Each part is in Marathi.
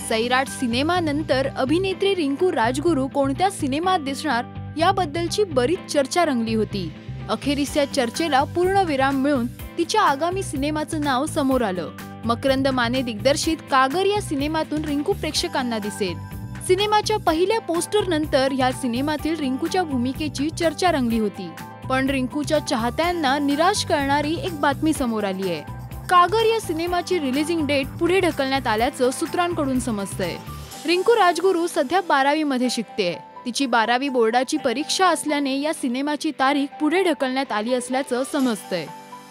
सैराट सिनेमानंतर अभिनेत्री रिंकू राजगुरू कोणत्या सिनेमात दिसणार याबद्दलची बरीच चर्चा रंगली होती. अखेरीस या चर्चेला पूर्ण विराम मिळून तिच्या आगामी सिनेमाचं नाव समोर आलं. मकरंद माने दिग्दर्शित कागर या सिनेमातून रिंकू प्रेक्षकांना दिसेल. सिनेमाच्या पहिल्या पोस्टर नंतर ह्या सिनेमातील रिंकूच्या भूमिकेची चर्चा रंगली होती. पण रिंकूच्या चाहत्यांना निराश करणारी एक बातमी समोर आली आहे. कागर या सिनेमाची रिलीजिंग डेट पुढे ढकलण्यात आल्याचं सूत्रांकडून समजतंय. रिंकू राजगुरू सध्या बारावी मध्ये शिकते तिची बारावी बोर्डाची परीक्षा असल्याने या सिनेमाची तारीख पुढे ढकलण्यात आली असल्याचं समजतंय.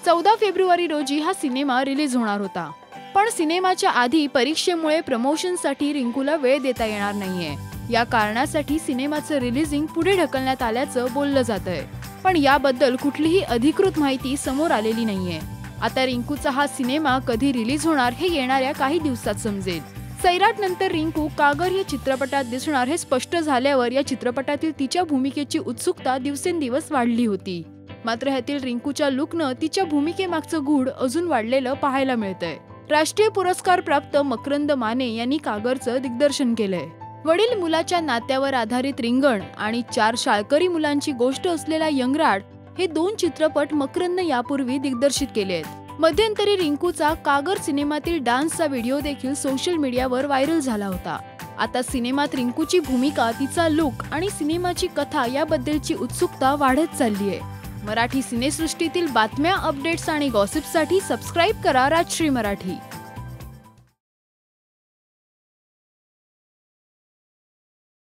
चौदा फेब्रुवारी रोजी हा सिनेमा रिलीज होणार होता. पण सिनेमाच्या आधी परीक्षेमुळे प्रमोशनसाठी रिंकूला वेळ देता येणार नाहीये. या कारणासाठी सिनेमाचं रिलीजिंग पुढे ढकलण्यात आल्याचं बोललं जात आहे पण याबद्दल कुठलीही अधिकृत माहिती समोर आलेली नाहीये. आता रिंकूचा हा सिनेमा कधी रिलीज होणार हे येणाऱ्या काही दिवसात समजेल. सैराट नंतर रिंकू कागर या चित्रपटात दिसणार हे स्पष्ट झाल्यावर या चित्रपटातील तिच्या भूमिकेची उत्सुकता दिवसेंदिवस वाढली होती. मात्र ह्यातील रिंकूच्या लुकनं तिच्या भूमिकेमागचं गूढ अजून वाढलेलं पाहायला मिळतंय. राष्ट्रीय पुरस्कार प्राप्त मकरंद माने यांनी कागरचं दिग्दर्शन केलंय. वडील मुलाच्या नात्यावर आधारित रिंगण आणि चार शाळकरी मुलांची गोष्ट असलेला यंगराट हे दोन चित्रपट मकरंद यापूर्वी दिग्दर्शित केले आहेत मध्यंतरी रिंकूचा कागर सिनेमातील डान्सचा व्हिडिओ देखील सोशल मीडियावर व्हायरल झाला होता. आता सिनेमात रिंकूची भूमिका तिचा लुक आणि सिनेमाची कथा याबद्दलची उत्सुकता वाढत चालली आहे. मराठी सिनेसृष्टीतील बातम्या अपडेट्स आणि गॉसिपसाठी सबस्क्राईब करा राजश्री मराठी.